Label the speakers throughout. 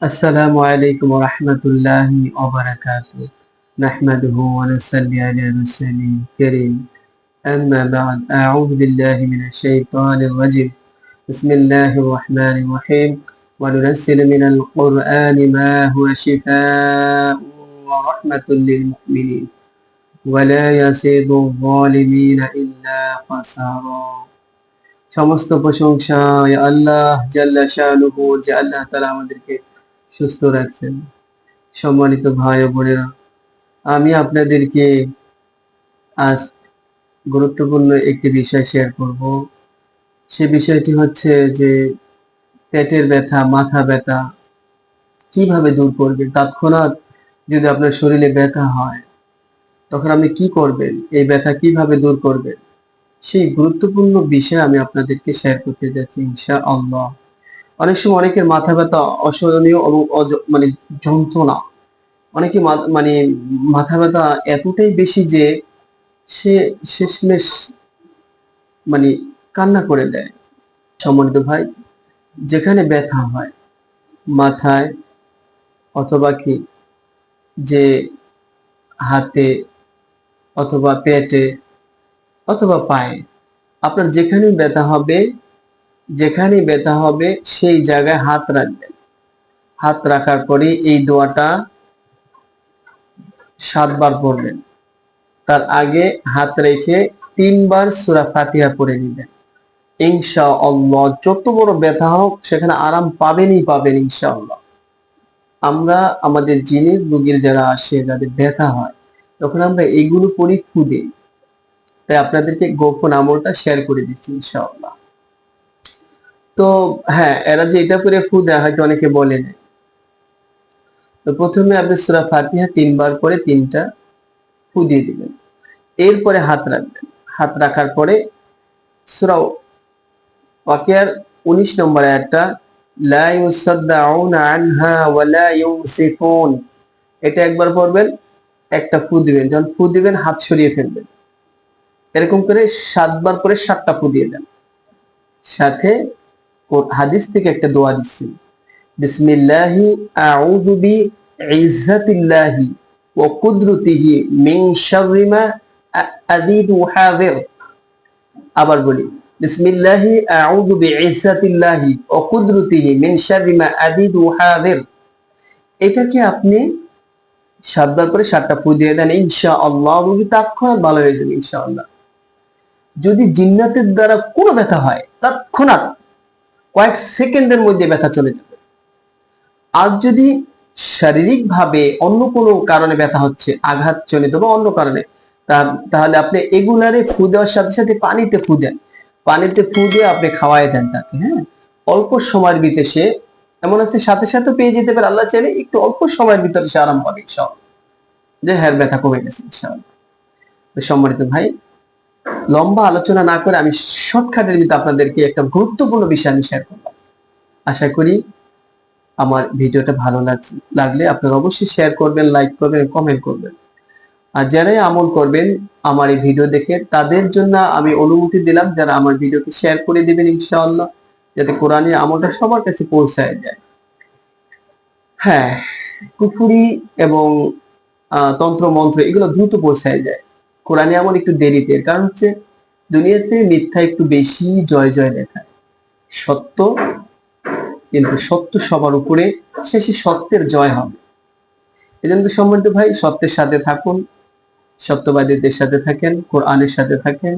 Speaker 1: السلام عليكم ورحمة الله وبركاته نحمده ونصلي على رسوله الكريم أما بعد أعوذ بالله من الشيطان الرجيم بسم الله الرحمن الرحيم وننزل من القرآن ما هو شفاء ورحمة للمؤمنين ولا يزيد الظالمين إلا خسارا সমস্ত প্রশংসা ইয়া আল্লাহ জাল্লা শানুহু যে আল্লাহ তাআলা আমাদেরকে সুস্থ রাখছেন। সম্মানিত ভাই ও বোনেরা, আমি আপনাদেরকে আজ গুরুত্বপূর্ণ একটি বিষয় শেয়ার করব। সে বিষয়টি হচ্ছে যে পেটের ব্যথা, মাথা ব্যথা কীভাবে দূর করবেন? তৎক্ষণাৎ যদি আপনার শরীরে ব্যথা হয়, তখন আপনি কি করবেন? এই ব্যথা কীভাবে দূর করবেন? সেই গুরুত্বপূর্ণ বিষয় আমি আপনাদেরকে শেয়ার করতে যাচ্ছি ইনশা আল্লাহ অনেক সময় অনেকের মাথা ব্যথা অসহনীয় এবং মানে যন্ত্রণা। অনেকে মানে মাথা ব্যথা এতটাই বেশি যে সে শেষমেশ মানে কান্না করে দেয়। সম্মানিত ভাই, যেখানে ব্যথা হয়, মাথায় অথবা কি যে হাতে অথবা পেটে অথবা পায়ে, আপনার যেখানে ব্যথা হবে যেখানে ব্যথা হবে, সেই জায়গায় হাত রাখবেন। হাত রাখার পরে এই দোয়াটা সাতবার পড়বেন। তার আগে হাত রেখে তিনবার সুরা ফাতিহা পড়ে নেবেন। ইনশা আল্লাহ যত বড় ব্যথা হোক, সেখানে আরাম পাবেনই পাবেন ইনশা আল্লাহ আমরা আমাদের জিনের রোগীর যারা আসে, যাদের ব্যথা হয়, তখন আমরা এগুলো পরি খুদে। তাই আপনাদেরকে গোপন আমলটা শেয়ার করে দিচ্ছি ইনশাআল্লাহ। তো হ্যাঁ এরা যে এটা করে ফু দেয়, হয়তো অনেকে বলেন তো প্রথমে আপনি সুরা ফাতিহা তিনবার করে তিনটা ফু দিয়ে দিবেন। এরপরে হাত রাখবেন। হাত রাখার পরে সুরা ওয়াকিয়ার উনিশ নম্বর আয়াতটা, লা আনহা এটা একবার পড়বেন, একটা ফু দিবেন। যখন ফু দিবেন, হাত সরিয়ে ফেলবেন। এরকম করে সাতবার করে সাতটা ফু দিয়ে দেন। সাথে হাদিস থেকে একটা দোয়া দিচ্ছি বিসমিল্লাহি, আউযু বি ইজ্জাতিল্লাহি ওয়া কুদরতিহি মিন শাররি মা আযীদু হাযির। আবার বলি, বিসমিল্লাহি, আউযু বি ইজ্জাতিল্লাহি ওয়া কুদরতিহি মিন শাররি মা আযীদু হাযির। আপনি সাতবার করে সাতটা ফু দিয়ে দেন? ইনশাআল্লাহ রোগী তৎক্ষণাৎ ভালো হয়ে যাবে ইনশাআল্লাহ। যদি জিন্নাতের দ্বারা কোনো ব্যথা হয়, তৎক্ষণাৎ কয়েক সেকেন্ডের মধ্যে ব্যথা চলে যাবে। আর যদি শারীরিক ভাবে অন্য কোনো কারণে ব্যথা হচ্ছে, আঘাত জনিত বা অন্য কারণে তাহলে আপনি এগুলারে ফু দেওয়ার সাথে সাথে পানিতে ফু দেন। পানিতে ফু দিয়ে আপনি খাওয়াই দেন তাকে হ্যাঁ? অল্প সময়ের ভিতরে সে এমন আছে, সাথে সাথে পেয়ে যেতে পারে। আল্লাহ চাইলে একটু অল্প সময়ের ভিতরে সে আরাম পাবে, ইনশাআল্লাহ। যে হ্যাঁ ব্যথা কমে গেছে সম্মানিত ভাই লম্বা আলোচনা না করে আমি শর্টকাটের ভিতরে আপনাদেরকে একটা গুরুত্বপূর্ণ বিষয় আমি শেয়ার করলাম। আশা করি আমার ভিডিওটা ভালো লাগ- লাগলে আপনারা অবশ্যই শেয়ার করবেন লাইক করবেন কমেন্ট করবেন। আর যারাই আমল করবেন আমার এই ভিডিও দেখে, তাদের জন্য আমি অনুমতি দিলাম, যারা আমার ভিডিওকে শেয়ার করে দিবেন ইনশাআল্লাহ, যাতে কোরআনের আমলটা সবার কাছে পৌঁছায় যায়। হ্যাঁ কুফুরি এবং তন্ত্র মন্ত্র এগুলো দ্রুত পৌঁছায় যায়। কোরআনে আমল একটু দেরিতে কারণ হচ্ছে দুনিয়াতে মিথ্যা একটু বেশি জয় জয় দেখায়। সত্য কিন্তু সত্য সবার উপরে শেষে সত্যের জয় হবে। এজন্য সম্মানিত ভাই, সত্যের সাথে থাকুন, সত্যবাদীদের সাথে থাকেন, কোরআনের সাথে থাকেন,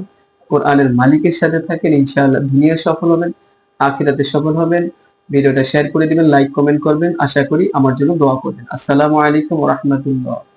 Speaker 1: কোরআনের মালিকের সাথে থাকেন, ইনশাআল্লাহ দুনিয়া সফল হবেন, আখিরাতে সফল হবেন। ভিডিওটা শেয়ার করে দিবেন, লাইক, কমেন্ট করবেন। আশা করি আমার জন্য দোয়া করবেন। আসসালামু আলাইকুম রাহমাতুল্লাহ।